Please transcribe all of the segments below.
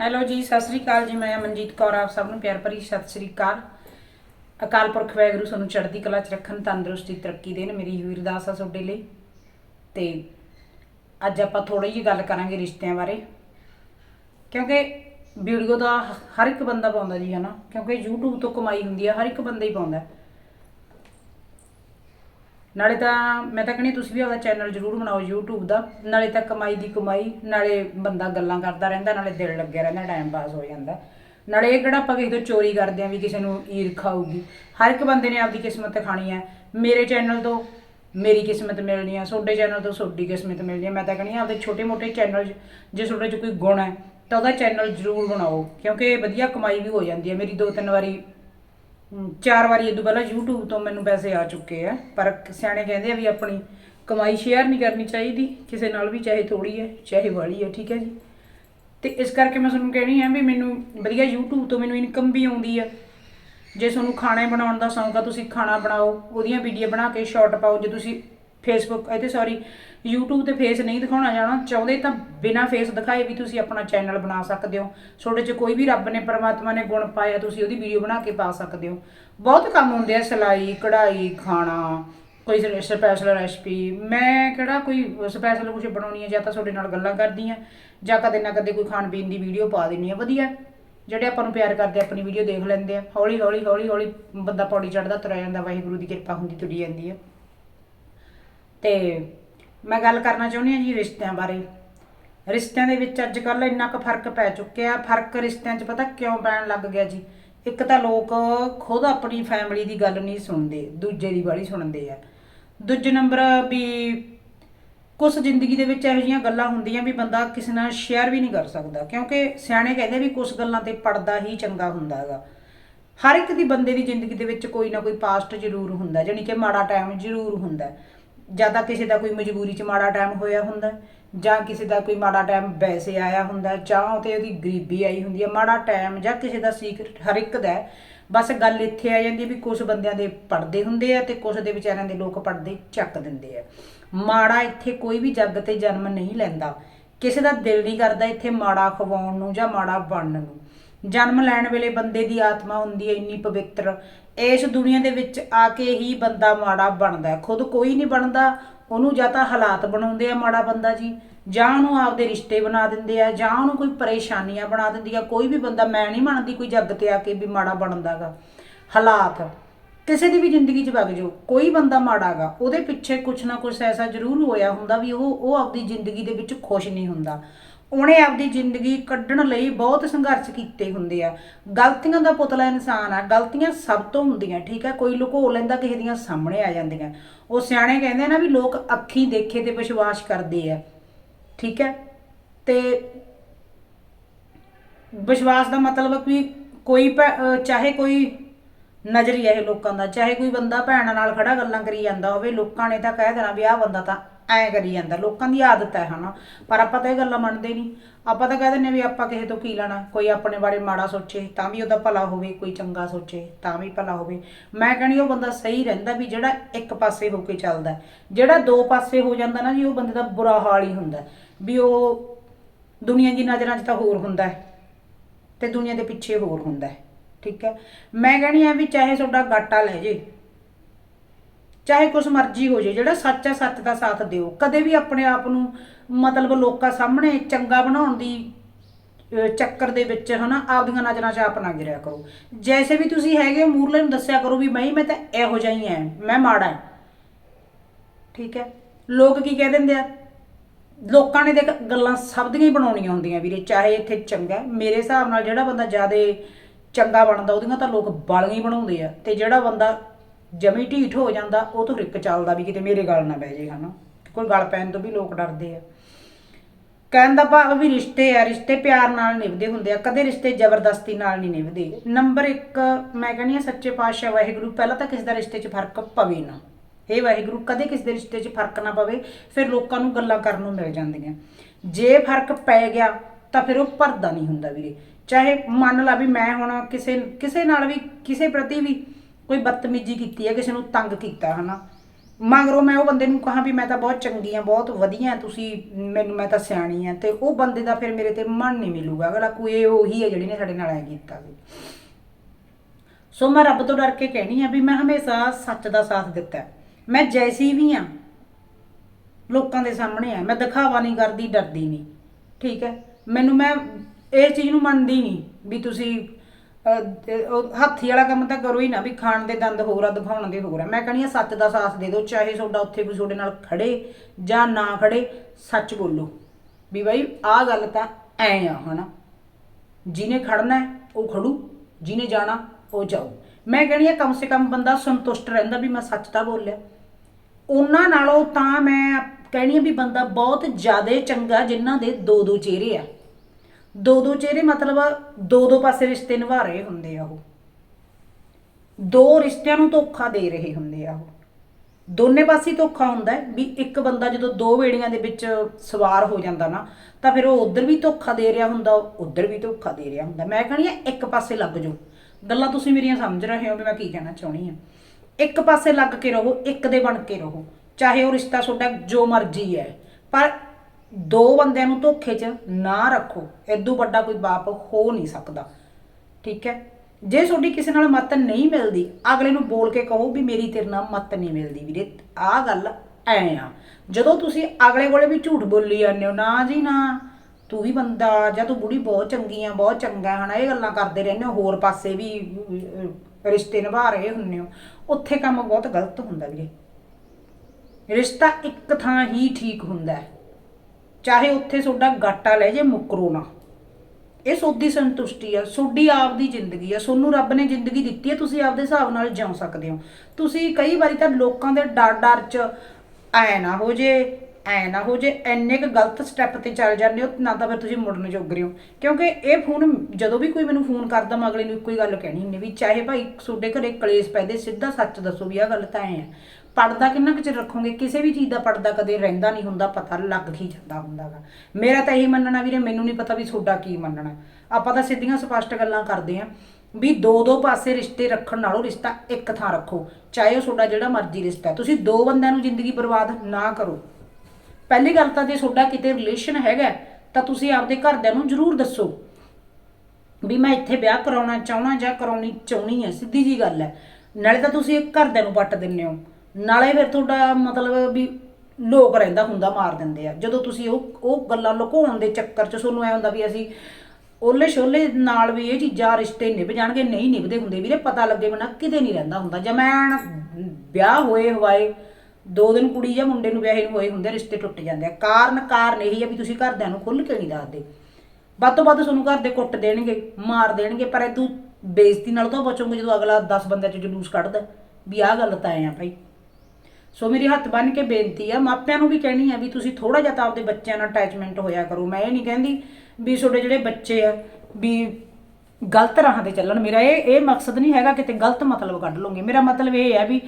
Hello ਜੀ, ਸਤਿ ਸ੍ਰੀ ਅਕਾਲ ਜੀ, ਮੈਂ ਮਨਜੀਤ ਕੌਰ, ਆਪ ਸਭ ਨੂੰ ਪਿਆਰ ਭਰੀ ਸਤਿ ਸ੍ਰੀ ਅਕਾਲ। ਅਕਾਲ ਪੁਰਖ ਵਾਹਿਗੁਰੂ, ਸਾਨੂੰ ਚੜ੍ਹਦੀ ਕਲਾ 'ਚ ਰੱਖਣ, ਤੰਦਰੁਸਤੀ, ਤਰੱਕੀ ਦੇਣ, ਮੇਰੀ ਹੀ ਅਰਦਾਸ ਆ ਤੁਹਾਡੇ ਲਈ। ਤੇ ਅੱਜ ਆਪਾਂ ਥੋੜੀ ਜਿਹੀ ਗੱਲ ਕਰਾਂਗੇ ਰਿਸ਼ਤਿਆਂ ਬਾਰੇ। ਕਿਉਂਕਿ ਵੀਡੀਓ ਦਾ ਹਰ ਇੱਕ ਬੰਦਾ ਪਾਉਂਦਾ ਜੀ, ਹਨਾ? ਕਿਉਂਕਿ YouTube ਤੋਂ ਕਮਾਈ ਹੁੰਦੀ ਆ, ਹਰ ਇੱਕ ਬੰਦਾ ਹੀ ਪਾਉਂਦਾ। ਨਾਲੇ ਤਾਂ, ਮੈਂ ਤਾਂ ਕਹਿੰਦੀ ਤੁਸੀਂ ਵੀ ਆਪਦਾ ਚੈਨਲ ਜ਼ਰੂਰ ਬਣਾਓ YouTube ਦਾ, ਨਾਲੇ ਤਾਂ ਕਮਾਈ ਦੀ ਕਮਾਈ, ਨਾਲੇ ਬੰਦਾ ਗੱਲਾਂ ਕਰਦਾ ਰਹਿੰਦਾ, ਨਾਲੇ ਦਿਲ ਲੱਗਿਆ ਰਹਿੰਦਾ ਟਾਈਮ ਪਾਸ ਹੋ ਜਾਂਦਾ। ਨਾਲੇ ਇਹ ਕਿਹੜਾ ਆਪਾਂ ਕਿਸੇ ਤੋਂ ਚੋਰੀ ਕਰਦੇ ਆਂ ਵੀ ਕਿਸੇ ਨੂੰ ਈਰਖਾ ਆਊਗੀ ਹਰ ਇੱਕ ਬੰਦੇ ਨੇ ਆਪਦੀ ਕਿਸਮਤ ਖਾਣੀ ਹੈ। ਮੇਰੇ ਚੈਨਲ ਤੋਂ ਮੇਰੀ ਕਿਸਮਤ ਮਿਲਣੀ ਆ ਤੁਹਾਡੇ ਚੈਨਲ ਤੋਂ ਤੁਹਾਡੀ ਕਿਸਮਤ ਮਿਲਣੀ ਆ ਮੈਂ ਤਾਂ ਕਹਿੰਦੀ ਆਪਦੇ ਛੋਟੇ-ਮੋਟੇ ਚੈਨਲ ਜੇ ਤੁਹਾਡੇ 'ਚ ਕੋਈ ਗੁਣ ਹੈ, ਤਾਂ ਉਹਦਾ ਚੈਨਲ ਜ਼ਰੂਰ ਬਣਾਓ। ਕਿਉਂਕਿ ਵਧੀਆ ਕਮਾਈ ਵੀ ਹੋ ਜਾਂਦੀ ਹੈ। ਮੇਰੀ ਦੋ ਤਿੰਨ ਵਾਰੀ ਹਮ, ਚਾਰ ਵਾਰੀ ਇਹ ਤੋਂ ਪਹਿਲਾਂ YouTube ਤੋਂ ਮੈਨੂੰ ਪੈਸੇ ਆ ਚੁੱਕੇ ਆ ਪਰ ਸਿਆਣੇ ਕਹਿੰਦੇ ਆ ਵੀ ਆਪਣੀ ਕਮਾਈ ਸ਼ੇਅਰ ਨਹੀਂ ਕਰਨੀ ਚਾਹੀਦੀ ਕਿਸੇ ਨਾਲ ਵੀ ਚਾਹੇ ਥੋੜੀ ਹੈ ਚਾਹੇ ਵਾਲੀ ਹੈ ਠੀਕ ਹੈ ਜੀ। ਤੇ ਇਸ ਕਰਕੇ ਮੈਂ ਤੁਹਾਨੂੰ ਕਹਿਣੀ ਆ ਵੀ ਮੈਨੂੰ ਵਧੀਆ YouTube ਤੋਂ ਮੈਨੂੰ ਇਨਕਮ ਵੀ ਆਉਂਦੀ ਆ। ਜੇ ਤੁਹਾਨੂੰ ਖਾਣੇ ਬਣਾਉਣ ਦਾ ਸ਼ੌਂਕ ਆ ਤੁਸੀਂ ਖਾਣਾ ਬਣਾਓ ਉਹਦੀਆਂ ਵੀਡੀਓ ਬਣਾ ਕੇ ਸ਼ਾਰਟ ਪਾਓ ਜੇ ਤੁਸੀਂ ਫੇਸਬੁੱਕ ਇਹਦੇ ਸੌਰੀ YouTube ਤੇ ਫੇਸ ਨਹੀਂ ਦਿਖਾਉਣਾ ਜਾਣਾ, ਚਾਹੁੰਦੇ ਤਾਂ ਬਿਨਾ ਫੇਸ ਦਿਖਾਏ ਵੀ ਤੁਸੀਂ ਆਪਣਾ ਚੈਨਲ ਬਣਾ ਸਕਦੇ ਹੋ। ਤੁਹਾਡੇ 'ਚ ਕੋਈ ਵੀ ਰੱਬ ਨੇ, ਪਰਮਾਤਮਾ ਨੇ ਗੁਣ ਪਾਇਆ, ਤੁਸੀਂ ਉਹਦੀ ਵੀਡੀਓ ਬਣਾ ਕੇ ਪਾ ਸਕਦੇ ਹੋ। ਬਹੁਤ ਕੰਮ ਹੁੰਦੇ ਆ, ਸਿਲਾਈ, ਕਢਾਈ, ਖਾਣਾ, ਕੋਈ ਸਪੈਸ਼ਲ ਰੈਸਪੀ ਮੈਂ ਕਿਹੜਾ ਕੋਈ ਸਪੈਸ਼ਲ ਕੁਝ ਬਣਾਉਣੀ ਹੈ ਜਾਂ ਤਾਂ ਤੁਹਾਡੇ ਨਾਲ ਗੱਲਾਂ ਕਰਦੀ ਆ, ਜਾਂ ਕਦੇ ਨਾ ਕਦੇ ਕੋਈ ਖਾਣ ਪੀਣ ਦੀ ਵੀਡੀਓ ਪਾ ਦੇਣੀ ਆ। ਵਧੀਆ। ਜਿਹੜੇ ਆਪਾਂ ਨੂੰ ਪਿਆਰ ਕਰਦੇ, ਆਪਣੀ ਵੀਡੀਓ ਦੇਖ ਲੈਂਦੇ ਆ। ਹੌਲੀ ਹੌਲੀ ਹੌਲੀ ਹੌਲੀ ਬੰਦਾ ਪੌੜੀ ਚੜਦਾ ਤੁਰਿਆ ਜਾਂਦਾ, ਵਾਹਿਗੁਰੂ ਦੀ ਕਿਰਪਾ ਹੁੰਦੀ, ਤੁਰੀ ਜਾਂਦੀ ਹੈ ਤੇ ਮੈਂ ਗੱਲ ਕਰਨਾ ਚਾਹੁੰਦੀ ਹਾਂ ਜੀ ਰਿਸ਼ਤਿਆਂ ਬਾਰੇ। ਰਿਸ਼ਤਿਆਂ ਦੇ ਵਿੱਚ ਅੱਜ ਕੱਲ ਇੰਨਾ ਕੁ ਫ਼ਰਕ ਪੈ ਚੁੱਕਿਆ। ਫ਼ਰਕ ਰਿਸ਼ਤਿਆਂ 'ਚ ਪਤਾ ਕਿਉਂ ਪੈਣ ਲੱਗ ਗਿਆ ਜੀ? ਇੱਕ ਤਾਂ ਲੋਕ ਖੁਦ ਆਪਣੀ ਫੈਮਿਲੀ ਦੀ ਗੱਲ ਨਹੀਂ ਸੁਣਦੇ, ਦੂਜੇ ਦੀ ਬਾਲੀ ਸੁਣਦੇ ਆ। ਦੂਜੇ ਨੰਬਰ ਵੀ ਕੁਝ ਜ਼ਿੰਦਗੀ ਦੇ ਵਿੱਚ ਇਹੋ ਜਿਹੀਆਂ ਗੱਲਾਂ ਹੁੰਦੀਆਂ ਵੀ ਬੰਦਾ ਕਿਸੇ ਨਾਲ ਸ਼ੇਅਰ ਵੀ ਨਹੀਂ ਕਰ ਸਕਦਾ, ਕਿਉਂਕਿ ਸਿਆਣੇ ਕਹਿੰਦੇ ਵੀ ਕੁਝ ਗੱਲਾਂ ਤੇ ਪੜਦਾ ਹੀ ਚੰਗਾ ਹੁੰਦਾ ਹੈਗਾ। ਹਰ ਇੱਕ ਦੀ ਬੰਦੇ ਦੀ ਜ਼ਿੰਦਗੀ ਦੇ ਵਿੱਚ ਕੋਈ ਨਾ ਕੋਈ ਪਾਸਟ ਜ਼ਰੂਰ ਹੁੰਦਾ, ਜਾਣੀ ਕਿ ਮਾੜਾ ਟਾਈਮ ਜ਼ਰੂਰ ਹੁੰਦਾ। ਜਾਂ ਤਾਂ ਕਿਸੇ ਦਾ ਕੋਈ ਮਜਬੂਰੀ 'ਚ ਮਾੜਾ ਟਾਈਮ ਹੋਇਆ ਹੁੰਦਾ, ਜਾਂ ਕਿਸੇ ਦਾ ਕੋਈ ਮਾੜਾ ਟਾਈਮ ਵੈਸੇ ਆਇਆ ਹੁੰਦਾ, ਜਾਂ ਤੇ ਉਹਦੀ ਗਰੀਬੀ ਆਈ ਹੁੰਦੀ ਹੈ ਮਾੜਾ ਟਾਈਮ ਜਾਂ ਕਿਸੇ ਦਾ ਸੀਕ੍ਰੇਟ ਹਰ ਇੱਕ ਦਾ ਬਸ ਗੱਲ ਇੱਥੇ ਆ ਜਾਂਦੀ ਹੈ ਵੀ ਕੁਝ ਬੰਦਿਆਂ ਦੇ ਪੜਦੇ ਹੁੰਦੇ ਆ ਤੇ ਕੁਝ ਦੇ ਵਿਚਾਰਿਆਂ ਦੇ ਲੋਕ ਪੜਦੇ ਚੱਕ ਦਿੰਦੇ ਆ। ਮਾੜਾ ਇੱਥੇ ਕੋਈ ਵੀ ਜੱਗ ਤੇ ਜਨਮ ਨਹੀਂ ਲੈਂਦਾ। ਕਿਸੇ ਦਾ ਦਿਲ ਨਹੀਂ ਕਰਦਾ ਇੱਥੇ ਮਾੜਾ ਖਵਾਉਣ ਨੂੰ ਜਾਂ ਮਾੜਾ ਬਣਨ ਨੂੰ। ਜਨਮ ਲੈਣ ਵੇਲੇ ਬੰਦੇ ਦੀ ਆਤਮਾ ਹੁੰਦੀ ਹੈ ਇੰਨੀ ਪਵਿੱਤਰ ਇਸ ਦੁਨੀਆ ਦੇ ਵਿੱਚ ਆ ਕੇ ਹੀ ਬੰਦਾ ਮਾੜਾ ਬਣਦਾ ਖੁਦ ਕੋਈ ਨਹੀਂ ਬਣਦਾ। ਉਹਨੂੰ ਜਾਂ ਤਾਂ ਹਾਲਾਤ ਬਣਾਉਂਦੇ ਆ ਮਾੜਾ ਬੰਦਾ ਜੀ। ਜਾਂ ਉਹਨੂੰ ਆਪਦੇ ਰਿਸ਼ਤੇ ਬਣਾ ਦਿੰਦੇ ਆ, ਜਾਂ ਉਹਨੂੰ ਕੋਈ ਪਰੇਸ਼ਾਨੀਆਂ ਬਣਾ ਦਿੰਦੀ ਆ। ਕੋਈ ਵੀ ਬੰਦਾ, ਮੈਂ ਨਹੀਂ ਮੰਨਦੀ ਕੋਈ ਜੱਗ ਤੇ ਆ ਕੇ ਵੀ ਮਾੜਾ ਬਣਦਾਗਾ ਹਾਲਾਤ, ਕਿਸੇ ਦੀ ਵੀ ਜ਼ਿੰਦਗੀ 'ਚ ਵਗ ਜਾਓ। ਕੋਈ ਬੰਦਾ ਮਾੜਾਗਾ ਉਹਦੇ ਪਿੱਛੇ ਕੁਛ ਨਾ ਕੁਛ ਐਸਾ ਜ਼ਰੂਰ ਹੋਇਆ ਹੁੰਦਾ ਵੀ ਉਹ ਉਹ ਆਪਦੀ ਜ਼ਿੰਦਗੀ ਦੇ ਵਿੱਚ ਖੁਸ਼ ਨਹੀਂ ਹੁੰਦਾ। ਉਹਨੇ ਆਪਦੀ ਜ਼ਿੰਦਗੀ ਕੱਢਣ ਲਈ ਬਹੁਤ ਸੰਘਰਸ਼ ਕੀਤੇ ਹੁੰਦੇ ਆ। ਗਲਤੀਆਂ ਦਾ ਪੁਤਲਾ ਇਨਸਾਨ ਆ, ਗਲਤੀਆਂ ਸਭ ਤੋਂ ਹੁੰਦੀਆਂ, ਠੀਕ ਹੈ ਕੋਈ ਲੁਕੋ ਲੈਂਦਾ, ਕਿਸੇ ਦੀਆਂ ਸਾਹਮਣੇ ਆ ਜਾਂਦੀਆਂ। ਉਹ ਸਿਆਣੇ ਕਹਿੰਦੇ ਨਾ ਵੀ ਲੋਕ ਅੱਖੀਂ ਦੇਖੇ ਤੇ ਵਿਸ਼ਵਾਸ ਕਰਦੇ ਆ, ਠੀਕ ਹੈ ਤੇ ਵਿਸ਼ਵਾਸ ਦਾ ਮਤਲਬ ਵੀ ਕੋਈ ਚਾਹੇ ਕੋਈ ਨਜ਼ਰੀਆ ਇਹ ਲੋਕਾਂ ਦਾ, ਚਾਹੇ ਕੋਈ ਬੰਦਾ ਭੈਣਾਂ ਨਾਲ ਖੜਾ ਗੱਲਾਂ ਕਰੀ ਜਾਂਦਾ ਹੋਵੇ, ਲੋਕਾਂ ਨੇ ਤਾਂ ਕਹਿ ਦੇਣਾ ਵੀ ਆਹ ਬੰਦਾ ਤਾਂ ਐਂ ਕਰੀ ਜਾਂਦਾ, ਲੋਕਾਂ ਦੀ ਆਦਤ ਹੈ ਹਨਾ। ਪਰ ਆਪਾਂ ਤਾਂ ਇਹ ਗੱਲਾਂ ਮੰਨਦੇ ਨਹੀਂ। ਆਪਾਂ ਤਾਂ ਕਹਿ ਦਿੰਦੇ ਵੀ ਆਪਾਂ ਕਿਸੇ ਤੋਂ ਕੀ ਲੈਣਾ, ਕੋਈ ਆਪਣੇ ਬਾਰੇ ਮਾੜਾ ਸੋਚੇ, ਤਾਂ ਵੀ ਉਹਦਾ ਭਲਾ ਹੋਵੇ, ਕੋਈ ਚੰਗਾ ਸੋਚੇ, ਤਾਂ ਵੀ ਭਲਾ ਹੋਵੇ। ਮੈਂ ਕਹਿੰਦੀ ਉਹ ਬੰਦਾ ਸਹੀ ਰਹਿੰਦਾ ਵੀ ਜਿਹੜਾ ਇੱਕ ਪਾਸੇ ਹੋ ਕੇ ਚੱਲਦਾ ਜਿਹੜਾ ਦੋ ਪਾਸੇ ਹੋ ਜਾਂਦਾ ਨਾ ਜੀ, ਉਹ ਬੰਦੇ ਦਾ ਬੁਰਾ ਹਾਲ ਹੀ ਹੁੰਦਾ ਵੀ ਉਹ ਦੁਨੀਆ ਦੀ ਨਜ਼ਰਾਂ 'ਚ ਤਾਂ ਹੋਰ ਹੁੰਦਾ ਹੈ ਤੇ ਦੁਨੀਆ ਦੇ ਪਿੱਛੇ ਹੋਰ ਹੁੰਦਾ ਹੈ। ਠੀਕ ਹੈ? ਮੈਂ ਕਹਿਣੀ ਆ ਵੀ ਚਾਹੇ ਤੁਹਾਡਾ ਗਾਟਾ ਲੈ ਜੇ ਚਾਹੇ ਕੁਛ ਮਰਜ਼ੀ ਹੋ ਜੇ ਜਿਹੜਾ ਸੱਚ ਹੈ ਸੱਚ ਦਾ ਸਾਥ ਦਿਓ। ਕਦੇ ਵੀ ਆਪਣੇ ਆਪ ਨੂੰ ਮਤਲਬ ਲੋਕਾਂ ਸਾਹਮਣੇ ਚੰਗਾ ਬਣਾਉਣ ਦੀ ਚੱਕਰ ਦੇ ਵਿੱਚ ਹਨਾ, ਆਪਦੀਆਂ ਨਜ਼ਰਾਂ 'ਚ ਆਪ ਨਾ ਗਿਰਿਆ ਕਰੋ। ਜੈਸੇ ਵੀ ਤੁਸੀਂ ਹੈਗੇ ਮੂਰਲੇ ਨੂੰ ਦੱਸਿਆ ਕਰੋ ਵੀ ਮੈਂ ਮੈਂ ਤਾਂ ਇਹੋ ਜਿਹਾ ਹੀ ਐ, ਮੈਂ ਮਾੜਾ ਹੈ ਠੀਕ ਹੈ? ਲੋਕ ਕੀ ਕਹਿ ਦਿੰਦੇ ਆ? ਲੋਕਾਂ ਨੇ ਦੇਖ, ਗੱਲਾਂ ਸਭ ਦੀਆਂ ਹੀ ਬਣਾਉਣੀਆਂ ਹੁੰਦੀਆਂ ਵੀਰੇ, ਚਾਹੇ ਇੱਥੇ ਚੰਗਾ ਮੇਰੇ ਹਿਸਾਬ ਨਾਲ ਜਿਹੜਾ ਬੰਦਾ ਜ਼ਿਆਦਾ ਚੰਗਾ ਬਣਦਾ, ਉਹਦੀਆਂ ਤਾਂ ਲੋਕ ਬਾਲੀਆਂ ਹੀ ਬਣਾਉਂਦੇ ਆ। ਤੇ ਜਿਹੜਾ ਬੰਦਾ ਜਮੀ ਢੀਠ ਹੋ ਜਾਂਦਾ, ਉਹ ਤੋਂ ਰਿਕ ਚੱਲਦਾ ਵੀ ਕਿਤੇ ਮੇਰੇ ਗੱਲ ਨਾ ਬਹਿ ਜੇ ਹਨਾ। ਕੋਈ ਗੱਲ ਪੈਣ ਤੋਂ ਵੀ ਲੋਕ ਡਰਦੇ ਆ। ਕਹਿਣ ਦਾ ਭਾਵ ਵੀ ਰਿਸ਼ਤੇ ਆ, ਰਿਸ਼ਤੇ ਪਿਆਰ ਨਾਲ ਨਿਭਦੇ ਹੁੰਦੇ ਆ, ਕਦੇ ਰਿਸ਼ਤੇ ਜ਼ਬਰਦਸਤੀ ਨਾਲ ਨਹੀਂ ਨਿਭਦੇ। ਨੰਬਰ 1 ਮੈਂ ਕਹਿੰਦੀ ਆ ਸੱਚੇ ਪਾਤਸ਼ਾਹ ਵਾਹਿਗੁਰੂ, ਪਹਿਲਾਂ ਤਾਂ ਕਿਸੇ ਦਾ ਰਿਸ਼ਤੇ 'ਚ ਫ਼ਰਕ ਪਵੇ ਨਾ। ਇਹ ਵਾਹਿਗੁਰੂ, ਕਦੇ ਕਿਸੇ ਦੇ ਰਿਸ਼ਤੇ 'ਚ ਫ਼ਰਕ ਨਾ ਪਵੇ, ਫਿਰ ਲੋਕਾਂ ਨੂੰ ਗੱਲਾਂ ਕਰਨ ਨੂੰ ਮਿਲ ਜਾਂਦੀਆਂ। ਜੇ ਫ਼ਰਕ ਪੈ ਗਿਆ, ਤਾਂ ਫਿਰ ਉਹ ਭਰਦਾ ਨਹੀਂ ਹੁੰਦਾ ਵੀਰੇ। ਚਾਹੇ ਮੰਨ ਲਾ ਵੀ ਮੈਂ ਹੁਣ ਕਿਸੇ ਕਿਸੇ ਨਾਲ ਵੀ, ਕਿਸੇ ਪ੍ਰਤੀ ਵੀ ਕੋਈ ਬਦਤਮੀਜ਼ੀ ਕੀਤੀ ਹੈ, ਕਿਸੇ ਨੂੰ ਤੰਗ ਕੀਤਾ, ਹਨਾ? ਮਗਰੋਂ ਮੈਂ ਉਹ ਬੰਦੇ ਨੂੰ ਕਹਾ ਵੀ ਮੈਂ ਤਾਂ ਬਹੁਤ ਚੰਗੀ ਆ ਬਹੁਤ ਵਧੀਆ ਤੁਸੀਂ ਮੈਨੂੰ, ਮੈਂ ਤਾਂ ਸਿਆਣੀ ਆ ਤੇ ਉਹ ਬੰਦੇ ਦਾ ਫਿਰ ਮੇਰੇ ਤੇ ਮਨ ਨਹੀਂ ਮਿਲੂਗਾ। ਅਗਲਾ ਕੋਈ ਇਹ ਉਹੀ ਹੈ ਜਿਹੜੀ ਨੇ ਸਾਡੇ ਨਾਲ ਐ ਕੀਤਾ ਸੀ। ਸੋ ਮੈਂ ਰੱਬ ਤੋਂ ਡਰ ਕੇ ਕਹਿਣੀ ਆ ਵੀ ਮੈਂ ਹਮੇਸ਼ਾ ਸੱਚ ਦਾ ਸਾਥ ਦਿੱਤਾ ਮੈਂ ਜੈਸੀ ਵੀ ਆ ਲੋਕਾਂ ਦੇ ਸਾਹਮਣੇ ਆ। ਮੈਂ ਦਿਖਾਵਾ ਨਹੀਂ ਕਰਦੀ, ਡਰਦੀ ਨਹੀਂ। ਠੀਕ ਹੈ? ਮੈਨੂੰ ਮੈਂ ਇਹ ਚੀਜ਼ ਨੂੰ ਮੰਨਦੀ ਨਹੀਂ ਵੀ ਤੁਸੀਂ ਹਾਥੀ ਵਾਲਾ ਕੰਮ ਤਾਂ ਕਰੋ ਹੀ ਨਾ ਵੀ ਖਾਣ ਦੇ ਦੰਦ ਹੋਰ ਆ, ਦਿਖਾਉਣ ਦੇ ਹੋਰ ਆ। ਮੈਂ ਕਹਿੰਦੀ ਆ, ਸੱਚ ਦਾ ਸਾਥ ਦੇ ਦਿਓ, ਚਾਹੇ ਤੁਹਾਡਾ ਉੱਥੇ ਕੋਈ ਤੁਹਾਡੇ ਨਾਲ ਖੜੇ ਜਾਂ ਨਾ ਖੜੇ, ਸੱਚ ਬੋਲੋ। ਵੀ ਬਾਈ, ਆਹ ਗੱਲ ਤਾਂ ਐ ਆ, ਹਨਾ? ਜਿਹਨੇ ਖੜਨਾ ਉਹ ਖੜੂ, ਜਿਹਨੇ ਜਾਣਾ, ਉਹ ਜਾਊ। ਮੈਂ ਕਹਿੰਦੀ ਆ, ਕਮ ਸੇ ਕਮ ਬੰਦਾ ਸੰਤੁਸ਼ਟ ਰਹਿੰਦਾ ਵੀ ਮੈਂ ਸੱਚ ਤਾਂ ਬੋਲਿਆ। ਉਹਨਾਂ ਨਾਲੋਂ ਤਾਂ ਮੈਂ ਕਹਿਣੀ ਆ ਵੀ ਬੰਦਾ ਬਹੁਤ ਜ਼ਿਆਦਾ ਚੰਗਾ ਜਿਨ੍ਹਾਂ ਦੇ ਦੋ ਦੋ ਚਿਹਰੇ ਆ। ਦੋ ਦੋ ਚਿਹਰੇ ਮਤਲਬ ਦੋ ਦੋ ਪਾਸੇ ਰਿਸ਼ਤੇ ਨਿਭਾ ਰਹੇ ਹੁੰਦੇ ਆ ਉਹ। ਦੋ ਰਿਸ਼ਤਿਆਂ ਨੂੰ ਧੋਖਾ ਦੇ ਰਹੇ ਹੁੰਦੇ ਆ ਉਹ। ਦੋਨੇ ਪਾਸੇ ਧੋਖਾ ਹੁੰਦਾ ਹੈ ਵੀ ਇੱਕ ਬੰਦਾ ਜਦੋਂ ਦੋ ਵੇੜੀਆਂ ਦੇ ਵਿੱਚ ਸਵਾਰ ਹੋ ਜਾਂਦਾ ਨਾ, ਤਾਂ ਫਿਰ ਉਹ ਉਧਰ ਵੀ ਧੋਖਾ ਦੇ ਰਿਹਾ ਹੁੰਦਾ, ਉਧਰ ਵੀ ਧੋਖਾ ਦੇ ਰਿਹਾ ਹੁੰਦਾ। ਮੈਂ ਕਹਿੰਦੀ ਆ ਇੱਕ ਪਾਸੇ ਲੱਗ ਜਾਓ। ਗੱਲਾਂ ਤੁਸੀਂ ਮੇਰੀਆਂ ਸਮਝ ਰਹੇ ਹੋ ਵੀ ਮੈਂ ਕੀ ਕਹਿਣਾ ਚਾਹੁੰਦੀ ਆ ਇੱਕ ਪਾਸੇ ਲੱਗ ਕੇ ਰਹੋ, ਇੱਕ ਦੇ ਬਣ ਕੇ ਰਹੋ। ਚਾਹੇ ਉਹ ਰਿਸ਼ਤਾ ਤੁਹਾਡਾ ਜੋ ਮਰਜ਼ੀ ਹੈ, ਪਰ ਦੋ ਬੰਦਿਆਂ ਨੂੰ ਧੋਖੇ 'ਚ ਨਾ ਰੱਖੋ ਐਦੋਂ ਵੱਡਾ ਕੋਈ ਬਾਪ ਹੋ ਨਹੀਂ ਸਕਦਾ। ਠੀਕ ਹੈ? ਜੇ ਤੁਹਾਡੀ ਕਿਸੇ ਨਾਲ ਮੱਤ ਨਹੀਂ ਮਿਲਦੀ, ਅਗਲੇ ਨੂੰ ਬੋਲ ਕੇ ਕਹੋ ਵੀ ਮੇਰੀ ਤੇਰੇ ਨਾਲ ਮੱਤ ਨਹੀਂ ਮਿਲਦੀ ਵੀਰੇ, ਆਹ ਗੱਲ ਐ ਆ। ਜਦੋਂ ਤੁਸੀਂ ਅਗਲੇ ਕੋਲੇ ਵੀ ਝੂਠ ਬੋਲੀ ਜਾਂਦੇ ਹੋ, ਨਾ ਜੀ ਨਾ, ਤੂੰ ਵੀ ਬੰਦਾ, ਜਾਂ ਤੂੰ ਬੁੜੀ ਬਹੁਤ ਚੰਗੀ ਆ, ਬਹੁਤ ਚੰਗਾ ਹਨਾ, ਇਹ ਗੱਲਾਂ ਕਰਦੇ ਰਹਿੰਦੇ ਹੋ, ਹੋਰ ਪਾਸੇ ਵੀ ਰਿਸ਼ਤੇ ਨਿਭਾ ਰਹੇ ਹੁੰਦੇ ਹੋ, ਉੱਥੇ ਕੰਮ ਬਹੁਤ ਗਲਤ ਹੁੰਦਾ ਵੀਰੇ। ਰਿਸ਼ਤਾ ਇੱਕ ਥਾਂ ਹੀ ਠੀਕ ਹੁੰਦਾ ਹੈ। ਚਾਹੇ ਉੱਥੇ ਤੁਹਾਡਾ ਗਾਟਾ ਲੈ ਜੇ, ਮੁਕਰੋ ਨਾ। ਇਹ ਸੋਦੀ ਸੰਤੁਸ਼ਟੀ ਆ। ਸੋਡੀ ਆਪ ਦੀ ਜ਼ਿੰਦਗੀ ਆ। ਸੋਨੂੰ ਰੱਬ ਨੇ ਜ਼ਿੰਦਗੀ ਦਿੱਤੀ ਹੈ ਤੁਸੀਂ ਆਪਦੇ ਹਿਸਾਬ ਨਾਲ ਜਿਉ ਸਕਦੇ ਹੋ। ਤੁਸੀਂ ਕਈ ਵਾਰੀ ਤਾਂ ਲੋਕਾਂ ਦੇ ਡਰ ਡਰ ਚ ਐ ਨਾ ਹੋ ਜੇ। ਐ ਨਾ ਹੋ ਜੇ, ਇੰਨੇ ਕੁ ਗਲਤ ਸਟੈਪ ਤੇ ਚੱਲ ਜਾਂਦੇ ਹੋ, ਨਾ ਤਾਂ ਫਿਰ ਤੁਸੀਂ ਮੁੜਨ ਜੋਗ ਰਹੇ। ਹੋ ਕਿਉਂਕਿ ਇਹ ਫੋਨ ਜਦੋਂ ਵੀ ਕੋਈ ਮੈਨੂੰ ਫੋਨ ਕਰਦਾ, ਮੈਂ ਅਗਲੇ ਨੂੰ ਇੱਕੋ ਹੀ ਗੱਲ ਕਹਿਣੀ ਹੁੰਦੀ ਵੀ ਚਾਹੇ ਭਾਈ ਤੁਹਾਡੇ ਘਰੇ ਕਲੇਸ਼ ਪੈਦੇ ਸਿੱਧਾ ਸੱਚ ਦੱਸੋ ਵੀ ਆਹ ਗੱਲ ਤਾਂ ਐ ਆ। ਪੜਦਾ ਕਿੰਨਾ ਕੁ ਚਿਰ ਰੱਖੋਗੇ? ਕਿਸੇ ਵੀ ਚੀਜ਼ ਦਾ ਪੜਦਾ ਕਦੇ ਰਹਿੰਦਾ ਨਹੀਂ ਹੁੰਦਾ, ਪਤਾ ਲੱਗ ਹੀ ਜਾਂਦਾ ਹੁੰਦਾਗਾ। ਮੇਰਾ ਤਾਂ ਇਹੀ ਮੰਨਣਾ ਵੀਰੇ, ਮੈਨੂੰ ਨਹੀਂ ਪਤਾ ਵੀ ਤੁਹਾਡਾ ਕੀ ਮੰਨਣਾ। ਆਪਾਂ ਤਾਂ ਸਿੱਧੀਆਂ ਸਪਸ਼ਟ ਗੱਲਾਂ ਕਰਦੇ ਆਂ ਵੀ ਦੋ ਦੋ ਪਾਸੇ ਰਿਸ਼ਤੇ ਰੱਖਣ ਨਾਲੋਂ ਰਿਸ਼ਤਾ ਇੱਕ ਥਾਂ ਰੱਖੋ। ਚਾਹੇ ਉਹ ਤੁਹਾਡਾ ਜਿਹੜਾ ਮਰਜ਼ੀ ਰਿਸ਼ਤਾ ਤੁਸੀਂ ਦੋ ਬੰਦਿਆਂ ਨੂੰ ਜ਼ਿੰਦਗੀ ਬਰਬਾਦ ਨਾ ਕਰੋ। ਪਹਿਲੀ ਗੱਲ ਤਾਂ ਜੇ ਤੁਹਾਡਾ ਕਿਤੇ ਰਿਲੇਸ਼ਨ ਹੈਗਾ ਤਾਂ ਤੁਸੀਂ ਆਪਦੇ ਘਰਦਿਆਂ ਨੂੰ ਜ਼ਰੂਰ ਦੱਸੋ ਵੀ ਮੈਂ ਇੱਥੇ ਵਿਆਹ ਕਰਾਉਣਾ ਚਾਹਣਾ ਜਾਂ ਕਰਾਉਣੀ ਚਾਹਣੀ ਹੈ, ਸਿੱਧੀ ਜੀ ਗੱਲ ਹੈ। ਨਾਲੇ ਤਾਂ ਤੁਸੀਂ ਇਹ ਘਰਦਿਆਂ ਨੂੰ ਪੱਟ ਦਿੰਦੇ ਹੋ। ਨਾਲੇ ਫਿਰ ਤੁਹਾਡਾ ਮਤਲਬ ਵੀ ਲੋਕ ਰਹਿੰਦਾ ਹੁੰਦਾ, ਮਾਰ ਦਿੰਦੇ ਆ। ਜਦੋਂ ਤੁਸੀਂ ਉਹ ਉਹ ਗੱਲਾਂ ਲੁਕਾਉਣ ਦੇ ਚੱਕਰ 'ਚ ਤੁਹਾਨੂੰ ਐ ਹੁੰਦਾ ਵੀ ਅਸੀਂ ਓਲੇ ਛੋਲੇ ਨਾਲ ਵੀ ਇਹ ਚੀਜ਼ਾਂ ਰਿਸ਼ਤੇ ਨਿਭ ਜਾਣਗੇ, ਨਹੀਂ ਨਿਭਦੇ ਹੁੰਦੇ। ਵੀਰੇ ਪਤਾ ਲੱਗੇ ਬਿਨਾ ਕਿਤੇ ਨਹੀਂ ਰਹਿੰਦਾ ਹੁੰਦਾ। ਜਮੈਣ ਵਿਆਹ ਹੋਏ ਹਵਾਏ ਦੋ ਦਿਨ ਕੁੜੀ ਜਾਂ ਮੁੰਡੇ ਨੂੰ ਵਿਆਹੇ ਨੂੰ ਹੋਏ ਹੁੰਦੇ ਰਿਸ਼ਤੇ ਟੁੱਟ ਜਾਂਦੇ ਆ। ਕਾਰਨ ਕਾਰਨ ਇਹੀ ਆ ਵੀ ਤੁਸੀਂ ਘਰਦਿਆਂ ਨੂੰ ਖੁੱਲ੍ਹ ਕੇ ਨਹੀਂ ਦੱਸਦੇ? ਵੱਧ ਤੋਂ ਵੱਧ ਤੁਹਾਨੂੰ ਘਰ ਦੇ ਕੁੱਟ ਦੇਣਗੇ, ਮਾਰ ਦੇਣਗੇ, ਪਰ ਇਹ ਤੂੰ ਬੇਇੱਜ਼ਤੀ ਨਾਲ ਤਾਂ ਬਚੋਂਗੇ ਜਦੋਂ ਅਗਲਾ 10 ਬੰਦਿਆਂ 'ਚ ਜਲੂਸ ਕੱਢਦਾ। ਵੀ ਆਹ ਗੱਲ ਤਾਂ ਐ ਆ ਭਾਈ। ਸੋ ਮੇਰੀ ਹੱਥ ਬੰਨ ਕੇ ਬੇਨਤੀ ਆ, ਮਾਪਿਆਂ ਨੂੰ ਵੀ ਕਹਿਣੀ ਆ ਵੀ ਤੁਸੀਂ ਥੋੜਾ ਜਿਹਾ ਤਾਂ ਆਪਦੇ ਬੱਚਿਆਂ ਨਾਲ ਅਟੈਚਮੈਂਟ ਹੋਇਆ ਕਰੋ। ਮੈਂ ਇਹ ਨਹੀਂ ਕਹਿੰਦੀ ਵੀ ਤੁਹਾਡੇ ਜਿਹੜੇ ਬੱਚੇ ਆ ਵੀ ਗਲਤ ਰਾਹਾਂ ਤੇ ਚੱਲਣ। ਮੇਰਾ ਇਹ ਇਹ ਮਕਸਦ ਨਹੀਂ ਹੈਗਾ ਕਿਤੇ ਗਲਤ ਮਤਲਬ ਕੱਢ ਲਓਗੇ। ਮੇਰਾ ਮਤਲਬ ਇਹ ਹੈ ਵੀ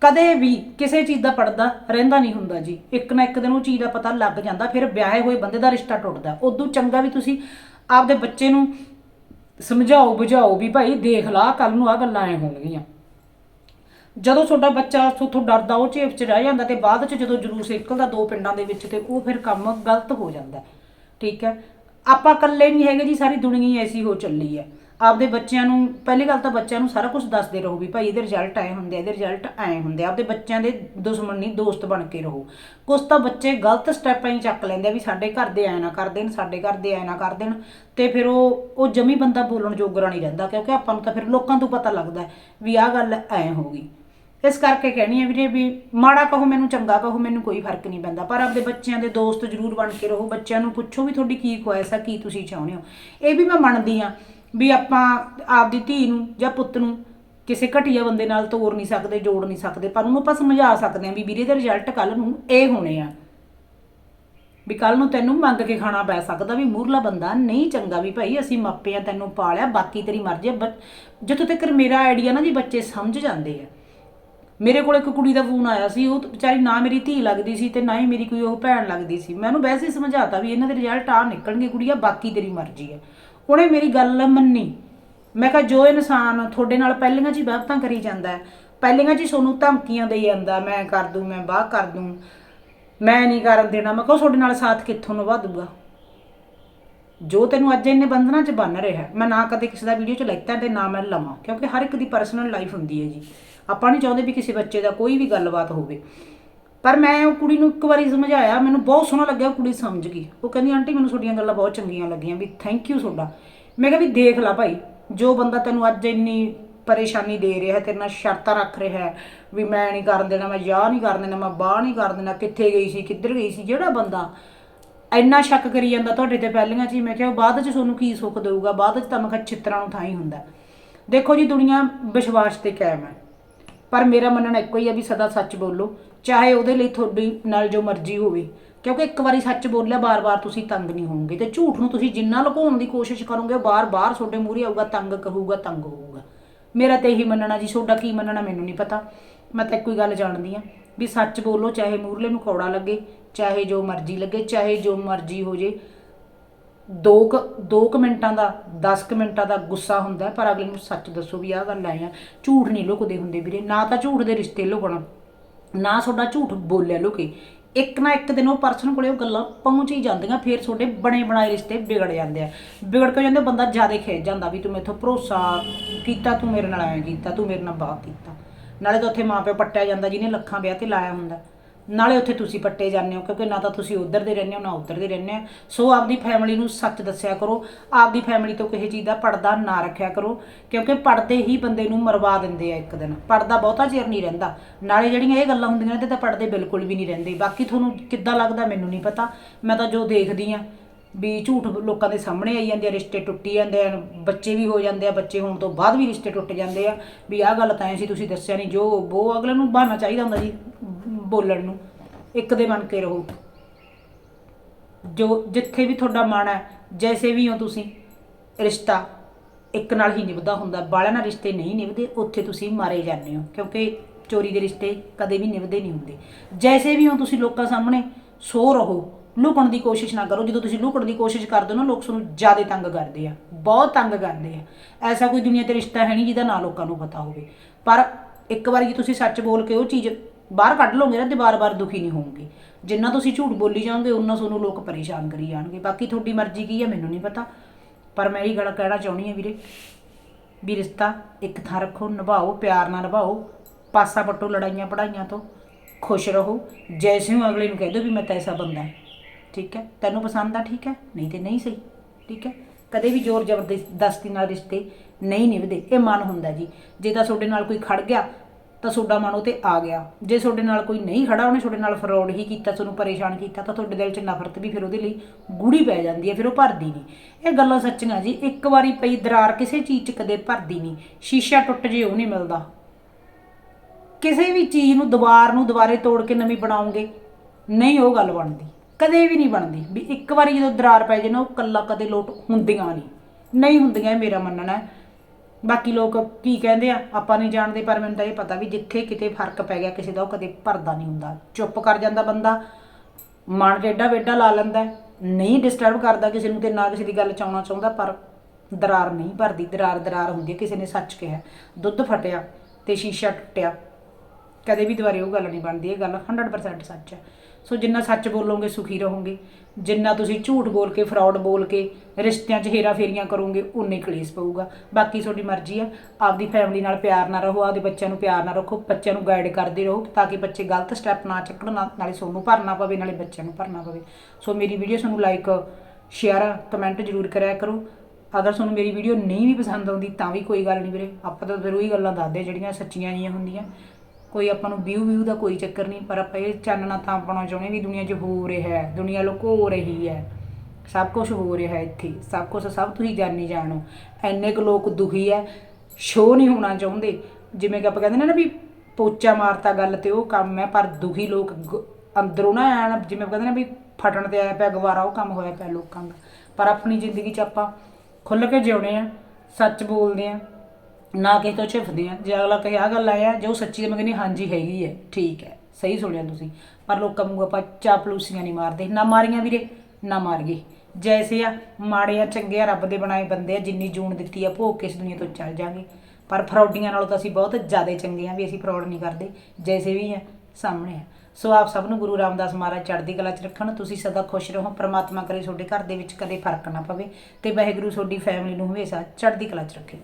ਕਦੇ ਵੀ ਕਿਸੇ ਚੀਜ਼ ਦਾ ਪੜਦਾ ਰਹਿੰਦਾ ਨਹੀਂ ਹੁੰਦਾ ਜੀ। ਇੱਕ ਨਾ ਇੱਕ ਦਿਨ ਉਹ ਚੀਜ਼ ਦਾ ਪਤਾ ਲੱਗ ਜਾਂਦਾ, ਫਿਰ ਵਿਆਹੇ ਹੋਏ ਬੰਦੇ ਦਾ ਰਿਸ਼ਤਾ ਟੁੱਟਦਾ। ਉਦੋਂ ਚੰਗਾ ਵੀ ਤੁਸੀਂ ਆਪਦੇ ਬੱਚੇ ਨੂੰ ਸਮਝਾਓ, ਬੁਝਾਓ ਵੀ ਭਾਈ ਦੇਖ ਲਾ ਕੱਲ ਨੂੰ ਆ ਗੱਲਾਂ ਐ ਹੋਣਗੀਆਂ। ਜਦੋਂ ਤੁਹਾਡਾ ਬੱਚਾ ਤੁਹਾਥੋਂ ਡਰਦਾ, ਉਹ ਚੇਪ 'ਚ ਰਹਿ ਜਾਂਦਾ ਤੇ ਬਾਅਦ 'ਚ ਜਦੋਂ ਜਲੂਸ ਨਿਕਲਦਾ ਦੋ ਪਿੰਡਾਂ ਦੇ ਵਿੱਚ ਤੇ ਉਹ ਫਿਰ ਕੰਮ ਗਲਤ ਹੋ ਜਾਂਦਾ। ਠੀਕ ਹੈ? ਆਪਾਂ ਇਕੱਲੇ ਨਹੀਂ ਹੈਗੇ ਜੀ, ਸਾਰੀ ਦੁਨੀਆ ਐਸੀ ਹੋ ਚੱਲੀ ਹੈ। ਆਪਦੇ ਬੱਚਿਆਂ ਨੂੰ, ਪਹਿਲੀ ਗੱਲ ਤਾਂ ਬੱਚਿਆਂ ਨੂੰ ਸਾਰਾ ਕੁਝ ਦੱਸਦੇ ਰਹੋ ਵੀ ਭਾਈ ਇਹਦੇ ਰਿਜ਼ਲਟ ਆਏ ਹੁੰਦੇ ਆ, ਇਹਦੇ ਰਿਜ਼ਲਟ ਆਏ ਹੁੰਦੇ ਆ। ਆਪਦੇ ਬੱਚਿਆਂ ਦੇ ਦੁਸ਼ਮਣ ਨਹੀਂ, ਦੋਸਤ ਬਣ ਕੇ ਰਹੋ। ਕੁਝ ਤਾਂ ਬੱਚੇ ਗਲਤ ਸਟੈਪਾਂ ਹੀ ਚੱਕ ਲੈਂਦੇ ਆ ਵੀ ਸਾਡੇ ਘਰ ਦੇ ਐ ਨਾ ਕਰ ਦੇਣ, ਸਾਡੇ ਘਰ ਦੇ ਐ ਨਾ ਕਰ ਦੇਣ। ਤੇ ਫਿਰ ਉਹ ਉਹ ਜਮੀ ਬੰਦਾ ਬੋਲਣ ਜੋਗਰਾ ਨਹੀਂ ਰਹਿੰਦਾ, ਕਿਉਂਕਿ ਆਪਾਂ ਨੂੰ ਤਾਂ ਫਿਰ ਲੋਕਾਂ ਤੋਂ ਪਤਾ ਲੱਗਦਾ ਵੀ ਆਹ ਗੱਲ ਐ ਹੋ ਗਈ। ਇਸ ਕਰਕੇ ਕਹਿਣੀ ਹੈ ਵੀਰੇ ਵੀ ਮਾੜਾ ਕਹੋ ਮੈਨੂੰ, ਚੰਗਾ ਕਹੋ, ਮੈਨੂੰ ਕੋਈ ਫ਼ਰਕ ਨਹੀਂ ਪੈਂਦਾ। ਪਰ ਆਪਦੇ ਬੱਚਿਆਂ ਦੇ ਦੋਸਤ ਜ਼ਰੂਰ ਬਣ ਕੇ ਰਹੋ। ਬੱਚਿਆਂ ਨੂੰ ਪੁੱਛੋ ਵੀ ਤੁਹਾਡੀ ਕੀ ਖੁਆਇਸ਼ ਆ, ਕੀ ਤੁਸੀਂ ਚਾਹੁੰਦੇ ਹੋ। ਇਹ ਵੀ ਮੈਂ ਮੰਨਦੀ ਆ ਵੀ ਆਪਾਂ ਆਪਦੀ ਧੀ ਨੂੰ ਜਾਂ ਪੁੱਤ ਨੂੰ ਕਿਸੇ ਘਟੀਆ ਬੰਦੇ ਨਾਲ ਤੋੜ ਨਹੀਂ ਸਕਦੇ, ਜੋੜ ਨਹੀਂ ਸਕਦੇ। ਪਰ ਉਹਨੂੰ ਆਪਾਂ ਸਮਝਾ ਸਕਦੇ ਹਾਂ ਵੀ ਵੀਰੇ ਦੇ ਰਿਜ਼ਲਟ ਕੱਲ ਨੂੰ ਇਹ ਹੋਣੇ ਆ। ਵੀ ਕੱਲ ਨੂੰ ਤੈਨੂੰ ਮੰਗ ਕੇ ਖਾਣਾ ਪੈ ਸਕਦਾ ਵੀ ਮੂਰਲਾ ਬੰਦਾ ਨਹੀਂ ਚੰਗਾ ਵੀ ਭਾਈ, ਅਸੀਂ ਮਾਪੇ ਆ ਤੈਨੂੰ ਪਾਲਿਆ, ਬਾਕੀ ਤੇਰੀ ਮਰਜ਼ੀ ਹੈ ਬੱਚ- ਜਿੱਥੋਂ ਤੱਕ ਮੇਰਾ ਆਈਡੀਆ ਨਾ ਜੀ ਬੱਚੇ ਸਮਝ ਜਾਂਦੇ ਆ। ਮੇਰੇ ਕੋਲ ਇੱਕ ਕੁੜੀ ਦਾ ਫੋਨ ਆਇਆ ਸੀ, ਉਹ ਤਾਂ ਵਿਚਾਰੀ ਨਾ ਮੇਰੀ ਧੀ ਲੱਗਦੀ ਸੀ ਤੇ ਨਾ ਹੀ ਮੇਰੀ ਕੋਈ ਉਹ ਭੈਣ ਲੱਗਦੀ ਸੀ। ਮੈਂ ਉਹਨੂੰ ਵੈਸੇ ਹੀ ਸਮਝਾਤਾ ਵੀ ਇਹਨਾਂ ਦੇ ਰਿਜ਼ਲਟ ਆ ਨਿਕਲਣਗੇ ਕੁੜੀਆ, ਬਾਕੀ ਤੇਰੀ ਮਰਜ਼ੀ ਆ। ਉਹਨੇ ਮੇਰੀ ਗੱਲ ਮੰਨੀ। ਮੈਂ ਕਿਹਾ, ਜੋ ਇਨਸਾਨ ਤੁਹਾਡੇ ਨਾਲ ਪਹਿਲੀਆਂ ਚ ਹੀ ਵਹਿਬਤਾਂ ਕਰੀ ਜਾਂਦਾ ਹੈ, ਪਹਿਲੀਆਂ ਹੀ ਤੁਹਾਨੂੰ ਧਮਕੀਆਂ ਦੇਈ ਜਾਂਦਾ, ਮੈਂ ਕਰ ਦੂੰ, ਮੈਂ ਬਾਹ ਕਰ ਦੂੰ, ਮੈਂ ਨਹੀਂ ਕਰਨ ਦੇਣਾ, ਮੈਂ ਕਹੋ ਤੁਹਾਡੇ ਨਾਲ ਸਾਥ ਕਿੱਥੋਂ ਨਿਭਾ ਦੂਗਾ ਜੋ ਤੈਨੂੰ ਅੱਜ ਇੰਨੇ ਬੰਧਨਾਂ 'ਚ ਬੰਨ ਰਿਹਾ ਮੈਂ ਨਾ ਕਦੇ ਕਿਸੇ ਦਾ ਵੀਡੀਓ 'ਚ ਲੈਤਾ ਤੇ ਨਾ ਮੈਂ ਲਵਾਂ, ਕਿਉਂਕਿ ਹਰ ਇੱਕ ਦੀ ਪਰਸਨਲ ਲਾਈਫ ਹੁੰਦੀ ਹੈ ਜੀ। ਆਪਾਂ ਨਹੀਂ ਚਾਹੁੰਦੇ ਵੀ ਕਿਸੇ ਬੱਚੇ ਦਾ ਕੋਈ ਵੀ ਗੱਲਬਾਤ ਹੋਵੇ। ਪਰ ਮੈਂ ਉਹ ਕੁੜੀ ਨੂੰ ਇੱਕ ਵਾਰੀ ਸਮਝਾਇਆ, ਮੈਨੂੰ ਬਹੁਤ ਸੋਹਣਾ ਲੱਗਿਆ ਉਹ ਕੁੜੀ ਸਮਝ ਗਈ। ਉਹ ਕਹਿੰਦੀ, ਆਂਟੀ, ਮੈਨੂੰ ਤੁਹਾਡੀਆਂ ਗੱਲਾਂ ਬਹੁਤ ਚੰਗੀਆਂ ਲੱਗੀਆਂ ਵੀ ਥੈਂਕ ਯੂ ਤੁਹਾਡਾ। ਮੈਂ ਕਿਹਾ ਵੀ ਦੇਖ ਲੈ ਭਾਈ, ਜੋ ਬੰਦਾ ਤੈਨੂੰ ਅੱਜ ਇੰਨੀ ਪਰੇਸ਼ਾਨੀ ਦੇ ਰਿਹਾ ਹੈ, ਤੇਰੇ ਨਾਲ ਸ਼ਰਤਾਂ ਰੱਖ ਰਿਹਾ ਵੀ ਮੈਂ ਨਹੀਂ ਕਰਨ ਦੇਣਾ, ਮੈਂ ਯਾਹ ਨਹੀਂ ਕਰਨ ਦੇਣਾ, ਮੈਂ ਬਾਹ ਨਹੀਂ ਕਰਨ ਦੇਣਾ, ਕਿੱਥੇ ਗਈ ਸੀ, ਕਿੱਧਰ ਗਈ ਸੀ, ਜਿਹੜਾ ਬੰਦਾ ਇੰਨਾ ਸ਼ੱਕ ਕਰੀ ਜਾਂਦਾ ਤੁਹਾਡੇ ਤੇ ਪਹਿਲੀਆਂ ਚ ਹੀ, ਮੈਂ ਕਿਹਾ ਬਾਅਦ ਚ ਤੁਹਾਨੂੰ ਕੀ ਸੁੱਖ ਦੇਊਗਾ? ਬਾਅਦ ਚ ਤਾਂ ਮੈਂ ਕਿਹਾ ਚਿੱਤਰਾਂ ਨੂੰ ਥਾਂ ਹੀ ਹੁੰਦਾ। ਦੇਖੋ ਜੀ, ਦੁਨੀਆ ਵਿਸ਼ਵਾਸ ਤੇ ਕਾਇਮ ਹੈ। ਪਰ ਮੇਰਾ ਮੰਨਣਾ ਇੱਕੋ ਹੀ ਹੈ ਵੀ ਸਦਾ ਸੱਚ ਬੋਲੋ, ਚਾਹੇ ਉਹਦੇ ਲਈ ਤੁਹਾਡੀ ਨਾਲ ਜੋ ਮਰਜ਼ੀ ਹੋਵੇ। ਕਿਉਂਕਿ ਇੱਕ ਵਾਰੀ ਸੱਚ ਬੋਲਿਆ ਬਾਰ-ਬਾਰ ਤੁਸੀਂ ਤੰਗ ਨਹੀਂ ਹੋਵੋਗੇ ਤੇ ਝੂਠ ਨੂੰ ਤੁਸੀਂ ਜਿੰਨਾ ਲੁਕਾਉਣ ਦੀ ਕੋਸ਼ਿਸ਼ ਕਰੋਗੇ ਬਾਰ-ਬਾਰ ਤੁਹਾਡੇ ਮੂਹਰੇ ਆਊਗਾ, ਤੰਗ ਕਹੂਗਾ, ਤੰਗ ਹੋਊਗਾ। ਮੇਰਾ ਤੇ ਇਹੀ ਮੰਨਣਾ ਜੀ, ਤੁਹਾਡਾ ਕੀ ਮੰਨਣਾ ਮੈਨੂੰ ਨਹੀਂ ਪਤਾ। ਮੈਂ ਤਾਂ ਇੱਕੋ ਹੀ ਗੱਲ ਜਾਣਦੀ ਆ ਵੀ ਸੱਚ ਬੋਲੋ, ਚਾਹੇ ਮੂਹਰਲੇ ਨੂੰ ਕੌੜਾ ਲੱਗੇ, ਚਾਹੇ ਜੋ ਮਰਜ਼ੀ ਲੱਗੇ, ਚਾਹੇ ਜੋ ਮਰਜ਼ੀ ਹੋ ਜੇ। ਦੋ ਕੁ ਦੋ ਕੁ ਮਿੰਟਾਂ ਦਾ 10 ਕੁ ਮਿੰਟਾਂ ਦਾ ਗੁੱਸਾ ਹੁੰਦਾ ਪਰ ਅਗਲੇ ਨੂੰ ਸੱਚ ਦੱਸੋ ਵੀ ਆਹ ਗੱਲ ਆਏ ਆ। ਝੂਠ ਨਹੀਂ ਲੁਕਦੇ ਹੁੰਦੇ ਵੀਰੇ, ਨਾ ਤਾਂ ਝੂਠ ਦੇ ਰਿਸ਼ਤੇ ਲੁਕਣਾ, ਨਾ ਤੁਹਾਡਾ ਝੂਠ ਬੋਲਿਆ ਲੁਕੇ। ਇੱਕ ਨਾ ਇੱਕ ਦਿਨ ਉਹ ਪਰਸਨ ਕੋਲੇ ਉਹ ਗੱਲਾਂ ਪਹੁੰਚ ਹੀ ਜਾਂਦੀਆਂ, ਫਿਰ ਤੁਹਾਡੇ ਬਣੇ ਬਣਾਏ ਰਿਸ਼ਤੇ ਵਿਗੜ ਜਾਂਦੇ ਆ। ਵਿਗੜ ਕੇ ਜਾਂਦੇ? ਬੰਦਾ ਜ਼ਿਆਦਾ ਖਿੱਚ ਜਾਂਦਾ ਵੀ ਤੂੰ ਮੈਥੋਂ ਭਰੋਸਾ ਕੀਤਾ, ਤੂੰ ਮੇਰੇ ਨਾਲ ਐਂ ਕੀਤਾ, ਤੂੰ ਮੇਰੇ ਨਾਲ ਬਾਹ ਕੀਤਾ। ਨਾਲੇ ਤਾਂ ਉੱਥੇ ਮਾਂ ਪਿਓ ਪੱਟਿਆ ਜਾਂਦਾ, ਜਿਹਨੇ ਲੱਖਾਂ ਵਿਆਹ ਤੇ ਲਾਇਆ ਹੁੰਦਾ। ਨਾਲੇ ਉੱਥੇ ਤੁਸੀਂ ਪੱਟੇ ਜਾਂਦੇ ਹੋ, ਕਿਉਂਕਿ ਨਾ ਤਾਂ ਤੁਸੀਂ ਉਧਰ ਦੇ ਰਹਿੰਦੇ ਹੋ, ਨਾ ਉਧਰ ਦੇ ਰਹਿੰਦੇ ਆ ਸੋ ਆਪਦੀ ਫੈਮਿਲੀ ਨੂੰ ਸੱਚ ਦੱਸਿਆ ਕਰੋ, ਆਪਦੀ ਫੈਮਿਲੀ ਤੋਂ ਕਿਸੇ ਚੀਜ਼ ਦਾ ਪਰਦਾ ਨਾ ਰੱਖਿਆ ਕਰੋ, ਕਿਉਂਕਿ ਪਰਦੇ ਹੀ ਬੰਦੇ ਨੂੰ ਮਰਵਾ ਦਿੰਦੇ ਆ ਇੱਕ ਦਿਨ। ਪਰਦਾ ਬਹੁਤਾ ਚਿਰ ਨਹੀਂ ਰਹਿੰਦਾ। ਨਾਲੇ ਜਿਹੜੀਆਂ ਇਹ ਗੱਲਾਂ ਹੁੰਦੀਆਂ ਨੇ ਤੇ ਤਾਂ ਪਰਦੇ ਬਿਲਕੁਲ ਵੀ ਨਹੀਂ ਰਹਿੰਦੇ। ਬਾਕੀ ਤੁਹਾਨੂੰ ਕਿੱਦਾਂ ਲੱਗਦਾ ਮੈਨੂੰ ਨਹੀਂ ਪਤਾ। ਮੈਂ ਤਾਂ ਜੋ ਦੇਖਦੀ ਆ ਵੀ ਝੂਠ ਲੋਕਾਂ ਦੇ ਸਾਹਮਣੇ ਆਈ ਜਾਂਦੇ ਆ, ਰਿਸ਼ਤੇ ਟੁੱਟੀ ਜਾਂਦੇ ਆ, ਬੱਚੇ ਵੀ ਹੋ ਜਾਂਦੇ ਆ, ਬੱਚੇ ਹੋਣ ਤੋਂ ਬਾਅਦ ਵੀ ਰਿਸ਼ਤੇ ਟੁੱਟ ਜਾਂਦੇ ਆ। ਵੀ ਆਹ ਗੱਲ ਤਾਂ ਐ ਸੀ, ਤੁਸੀਂ ਦੱਸਿਆ ਨਹੀਂ, ਜੋ ਉਹ ਅਗਲੇ ਨੂੰ ਬਹਾਨਾ ਚਾਹੀਦਾ ਹੁੰਦਾ ਜੀ ਬੋਲਣ ਨੂੰ, ਇੱਕ ਦੇ ਬਣ ਕੇ ਰਹੋ। ਜੋ ਜਿੱਥੇ ਵੀ ਤੁਹਾਡਾ ਮਨ ਹੈ, ਜੈਸੇ ਵੀ ਹੋ ਤੁਸੀਂ, ਰਿਸ਼ਤਾ ਇੱਕ ਨਾਲ ਹੀ ਨਿਭਦਾ ਹੁੰਦਾ ਬਾਲਿਆਂ ਨਾਲ ਰਿਸ਼ਤੇ ਨਹੀਂ ਨਿਭਦੇ, ਉੱਥੇ ਤੁਸੀਂ ਮਾਰੇ ਜਾਂਦੇ ਹੋ, ਕਿਉਂਕਿ ਚੋਰੀ ਦੇ ਰਿਸ਼ਤੇ ਕਦੇ ਵੀ ਨਿਭਦੇ ਨਹੀਂ ਹੁੰਦੇ। ਜੈਸੇ ਵੀ ਹੋ ਤੁਸੀਂ ਲੋਕਾਂ ਸਾਹਮਣੇ ਸੋ ਰਹੋ, ਲੁਕਣ ਦੀ ਕੋਸ਼ਿਸ਼ ਨਾ ਕਰੋ, ਜਦੋਂ ਤੁਸੀਂ ਲੁਕਣ ਦੀ ਕੋਸ਼ਿਸ਼ ਕਰਦੇ ਹੋ ਨਾ, ਲੋਕ ਤੁਹਾਨੂੰ ਜ਼ਿਆਦਾ ਤੰਗ ਕਰਦੇ ਆ, ਬਹੁਤ ਤੰਗ ਕਰਦੇ ਆ। ਐਸਾ ਕੋਈ ਦੁਨੀਆ ਤੇ ਰਿਸ਼ਤਾ ਹੈ ਨਹੀਂ ਜਿਹਦਾ ਨਾ ਲੋਕਾਂ ਨੂੰ ਪਤਾ ਹੋਵੇ। ਪਰ ਇੱਕ ਵਾਰ ਜੇ ਤੁਸੀਂ ਸੱਚ ਬੋਲ ਕੇ ਉਹ ਚੀਜ਼ ਬਾਹਰ ਕੱਢ ਲਓਗੇ ਨਾ ਤੇ ਬਾਰ-ਬਾਰ ਦੁਖੀ ਨਹੀਂ ਹੋਵੋਗੇ। ਜਿੰਨਾ ਤੁਸੀਂ ਝੂਠ ਬੋਲੀ ਜਾਓਗੇ, ਉਨਾ ਤੁਹਾਨੂੰ ਲੋਕ ਪਰੇਸ਼ਾਨ ਕਰੀ ਜਾਣਗੇ। ਬਾਕੀ ਤੁਹਾਡੀ ਮਰਜ਼ੀ ਕੀ ਹੈ ਮੈਨੂੰ ਨਹੀਂ ਪਤਾ। ਪਰ ਮੈਂ ਇਹ ਗੱਲ ਕਹਿਣਾ ਚਾਹੁੰਦੀ ਹਾਂ ਵੀਰੇ ਵੀ ਰਿਸ਼ਤਾ ਇੱਕ ਥਾਂ ਰੱਖੋ, ਨਿਭਾਓ, ਪਿਆਰ ਨਾਲ ਨਿਭਾਓ, ਪਾਸਾ ਪੱਟੋ ਲੜਾਈਆਂ ਪੜਾਈਆਂ ਤੋਂ, ਖੁਸ਼ ਰਹੋ। ਜੈਸੇ ਨੂੰ ਅਗਲੇ ਨੂੰ ਕਹਿ ਦਿਓ ਵੀ ਮੈਂ ਤੈਸਾ ਬੰਦਾ ਹੈ। ਠੀਕ ਹੈ? ਤੈਨੂੰ ਪਸੰਦ ਆ, ਠੀਕ ਹੈ? ਨਹੀਂ ਤੇ ਨਹੀਂ ਸਹੀ। ਠੀਕ ਹੈ? ਕਦੇ ਵੀ ਜ਼ੋਰ ਜ਼ਬਰਦਸਤੀ ਨਾਲ ਰਿਸ਼ਤੇ ਨਹੀਂ ਨਿਭਦੇ। ਇਹ ਮਨ ਹੁੰਦਾ ਜੀ। ਜੇ ਤਾਂ ਤੁਹਾਡੇ ਨਾਲ ਕੋਈ ਖੜ ਗਿਆ ਤਾਂ ਤੁਹਾਡਾ ਮਨ ਉਹ ਤੇ ਆ ਗਿਆ। ਜੇ ਤੁਹਾਡੇ ਨਾਲ ਕੋਈ ਨਹੀਂ ਖੜਾ, ਉਹਨੇ ਤੁਹਾਡੇ ਨਾਲ ਫਰੋਡ ਹੀ ਕੀਤਾ, ਤੁਹਾਨੂੰ ਪਰੇਸ਼ਾਨ ਕੀਤਾ, ਤਾਂ ਤੁਹਾਡੇ ਦਿਲ 'ਚ ਨਫ਼ਰਤ ਵੀ ਫਿਰ ਉਹਦੇ ਲਈ ਗੂੜੀ ਪੈ ਜਾਂਦੀ ਹੈ, ਫਿਰ ਉਹ ਭਰਦੀ ਨਹੀਂ। ਇਹ ਗੱਲਾਂ ਸੱਚੀਆਂ ਜੀ, ਇੱਕ ਵਾਰੀ ਪਈ ਦਰਾਰ ਕਿਸੇ ਚੀਜ਼ 'ਚ ਕਦੇ ਭਰਦੀ ਨਹੀਂ। ਸ਼ੀਸ਼ਾ ਟੁੱਟ ਜੇ ਉਹ ਨਹੀਂ ਮਿਲਦਾ। ਕਿਸੇ ਵੀ ਚੀਜ਼ ਨੂੰ ਦੁਬਾਰ ਨੂੰ ਦੁਬਾਰੇ ਤੋੜ ਕੇ ਨਵੀਂ ਬਣਾਉਂਗੇ ਨਹੀਂ ਉਹ ਗੱਲ ਬਣਦੀ। ਕਦੇ ਵੀ ਨਹੀਂ ਬਣਦੀ ਵੀ ਇੱਕ ਵਾਰੀ ਜਦੋਂ ਦਰਾਰ ਪੈ ਜੇ ਨਾ, ਉਹ ਕੱਲਾ ਕਦੇ ਲੋਟ ਹੁੰਦੀਆਂ ਨਹੀਂ। ਨਹੀਂ ਹੁੰਦੀਆਂ, ਇਹ ਮੇਰਾ ਮੰਨਣਾ ਹੈ। ਬਾਕੀ ਲੋਕ ਕੀ ਕਹਿੰਦੇ ਆ, ਆਪਾਂ ਨਹੀਂ ਜਾਣਦੇ, ਪਰ ਮੈਨੂੰ ਤਾਂ ਇਹ ਪਤਾ ਵੀ ਜਿੱਥੇ ਕਿਤੇ ਫ਼ਰਕ ਪੈ ਗਿਆ ਕਿਸੇ ਦਾ, ਉਹ ਕਦੇ ਭਰਦਾ ਨਹੀਂ ਹੁੰਦਾ। ਚੁੱਪ ਕਰ ਜਾਂਦਾ ਬੰਦਾ, ਮਨ ਟੇਡਾ ਵੇਡਾ ਲਾ ਲੈਂਦਾ ਨਹੀਂ ਡਿਸਟਰਬ ਕਰਦਾ ਕਿਸੇ ਨੂੰ ਤੇ ਨਾ ਕਿਸੇ ਦੀ ਗੱਲ ਚਾਉਣਾ ਚਾਹੁੰਦਾ, ਪਰ ਦਰਾਰ ਨਹੀਂ ਭਰਦੀ ਦਰਾਰ ਦਰਾਰ ਹੁੰਦੀ ਕਿਸੇ ਨੇ ਸੱਚ ਕਿਹਾ। ਦੁੱਧ ਫਟਿਆ ਤੇ ਸ਼ੀਸ਼ਾ ਟੁੱਟਿਆ। ਕਦੇ ਵੀ ਦੁਬਾਰੇ ਉਹ ਗੱਲ ਨਹੀਂ ਬਣਦੀ, ਇਹ ਗੱਲ 100% ਸੱਚ ਹੈ। ਸੋ ਜਿੰਨਾ ਸੱਚ ਬੋਲੋਗੇ, ਸੁਖੀ ਰਹੋਗੇ। ਜਿੰਨਾ ਤੁਸੀਂ ਝੂਠ ਬੋਲ ਕੇ ਫਰਾਡ ਬੋਲ ਕੇ, ਰਿਸ਼ਤਿਆਂ 'ਚ ਹੇਰਾ ਫੇਰੀਆਂ ਕਰੋਗੇ ਉਨੇ ਕਲੇਸ਼ ਪਊਗਾ। ਬਾਕੀ ਤੁਹਾਡੀ ਮਰਜ਼ੀ ਆ ਆਪਦੀ ਫੈਮਿਲੀ ਨਾਲ ਪਿਆਰ ਨਾਲ ਰਹੋ, ਆਪਦੇ ਬੱਚਿਆਂ ਨੂੰ ਪਿਆਰ ਨਾਲ ਰੱਖੋ, ਬੱਚਿਆਂ ਨੂੰ ਗਾਈਡ ਕਰਦੇ ਰਹੋ, ਤਾਂ ਕਿ ਬੱਚੇ ਗਲਤ ਸਟੈਪ ਨਾ ਚੱਕਣ ਨਾਲੇ ਤੁਹਾਨੂੰ ਭਰਨਾ ਪਵੇ, ਨਾਲੇ ਬੱਚਿਆਂ ਨੂੰ ਭਰਨਾ ਪਵੇ। ਸੋ ਮੇਰੀ ਵੀਡੀਓ ਤੁਹਾਨੂੰ ਲਾਈਕ ਸ਼ੇਅਰ ਕਮੈਂਟ ਜ਼ਰੂਰ ਕਰਿਆ ਕਰੋ। ਅਗਰ ਤੁਹਾਨੂੰ ਮੇਰੀ ਵੀਡੀਓ ਨਹੀਂ ਵੀ ਪਸੰਦ ਆਉਂਦੀ, ਤਾਂ ਵੀ ਕੋਈ ਗੱਲ ਨਹੀਂ ਵੀਰੇ। ਆਪਾਂ ਤਾਂ ਫਿਰ ਗੱਲਾਂ ਦੱਸਦੇ ਜਿਹੜੀਆਂ ਸੱਚੀਆਂ ਜੀਆਂ ਹੁੰਦੀਆਂ। ਕੋਈ ਆਪਾਂ ਨੂੰ ਵਿਊ ਵਿਊ ਦਾ ਕੋਈ ਚੱਕਰ ਨਹੀਂ, ਪਰ ਆਪਾਂ ਇਹ ਚਾਨਣਾ ਤਾਂ ਪਾਉਣਾ ਚਾਹੁੰਦੇ ਵੀ ਦੁਨੀਆ 'ਚ ਹੋ ਰਿਹਾ ਹੈ, ਦੁਨੀਆ ਲੁਕੋ ਰਹੀ ਹੈ। ਸਭ ਕੁਝ ਹੋ ਰਿਹਾ ਹੈ ਇੱਥੇ, ਸਭ ਕੁਝ ਸਭ ਤੁਸੀਂ ਜਾਣੀ ਜਾਣੋ। ਐਨੇ ਕੁ ਲੋਕ ਦੁਖੀ ਹੈ ਸ਼ੋਅ ਨਹੀਂ ਹੋਣਾ ਚਾਹੁੰਦੇ। ਜਿਵੇਂ ਕਿ ਆਪਾਂ ਕਹਿੰਦੇ ਨੇ ਨਾ ਵੀ ਪੋਚਾ ਮਾਰਤਾ ਗੱਲ ਤੇ ਉਹ ਕੰਮ ਹੈ, ਪਰ ਦੁਖੀ ਲੋਕ ਗ- ਅੰਦਰੋਂ ਨਾ ਐਨ ਜਿਵੇਂ ਆਪਾਂ ਕਹਿੰਦੇ ਨੇ ਵੀ ਫਟਣ ਤੇ ਆਇਆ ਪਿਆ, ਗਵਾਰਾ ਉਹ ਕੰਮ ਹੋਇਆ ਪਿਆ ਲੋਕਾਂ ਦਾ। ਪਰ ਆਪਣੀ ਜ਼ਿੰਦਗੀ 'ਚ ਆਪਾਂ ਖੁੱਲ੍ਹ ਕੇ ਜਿਉਣੇ ਆ ਸੱਚ ਬੋਲਦੇ ਆ ਨਾ ਕਿਸੇ ਤੋਂ ਝਿਫਦੇ ਆ। ਜੇ ਅਗਲਾ ਕਹੇ ਆ ਗੱਲ ਆਇਆ ਜੋ ਸੱਚੀ ਹੈ, ਮੈਂ ਕਹਿੰਦੀ ਹਾਂਜੀ, ਹੈਗੀ ਹੈ, ਠੀਕ ਹੈ, ਸਹੀ ਸੁਣਿਆ ਤੁਸੀਂ। ਪਰ ਲੋਕਾਂ ਨੂੰ ਆਪਾਂ ਚਾਪਲੂਸੀਆਂ ਨਹੀਂ ਮਾਰਦੇ। ਨਾ ਮਾਰੀਆਂ ਵੀਰੇ, ਨਾ ਮਾਰ ਗਏ ਜੈਸੇ ਆ, ਮਾੜੇ ਆ, ਚੰਗੇ ਆ, ਰੱਬ ਦੇ ਬਣਾਏ ਬੰਦੇ ਆ, ਜਿੰਨੀ ਜੂਨ ਦਿੱਤੀ ਆ, ਭੋਗ ਕੇ ਇਸ ਦੁਨੀਆ ਤੋਂ ਚੱਲ ਜਾਾਂਗੇ ਪਰ ਫਰੌਡੀਆਂ ਨਾਲੋਂ ਤਾਂ ਅਸੀਂ ਬਹੁਤ ਜ਼ਿਆਦਾ ਚੰਗੇ ਆ, ਵੀ ਅਸੀਂ ਫਰੌਡ ਨਹੀਂ ਕਰਦੇ। ਜੈਸੇ ਵੀ ਆ, ਸਾਹਮਣੇ ਆ। ਸੋ ਆਪ ਸਭ ਨੂੰ ਗੁਰੂ ਰਾਮਦਾਸ ਮਹਾਰਾਜ ਚੜ੍ਹਦੀ ਕਲਾ 'ਚ ਰੱਖਣ, ਤੁਸੀਂ ਸਦਾ ਖੁਸ਼ ਰਹੋ, ਪ੍ਰਮਾਤਮਾ ਕਰੇ ਤੁਹਾਡੇ ਘਰ ਦੇ ਵਿੱਚ ਕਦੇ ਫ਼ਰਕ ਨਾ ਪਵੇ। ਤੇ ਵਾਹਿਗੁਰੂ ਤੁਹਾਡੀ ਫੈਮਿਲੀ ਨੂੰ ਹਮੇਸ਼ਾ ਚੜ੍ਹਦੀ ਕਲਾ 'ਚ ਰੱਖੇ।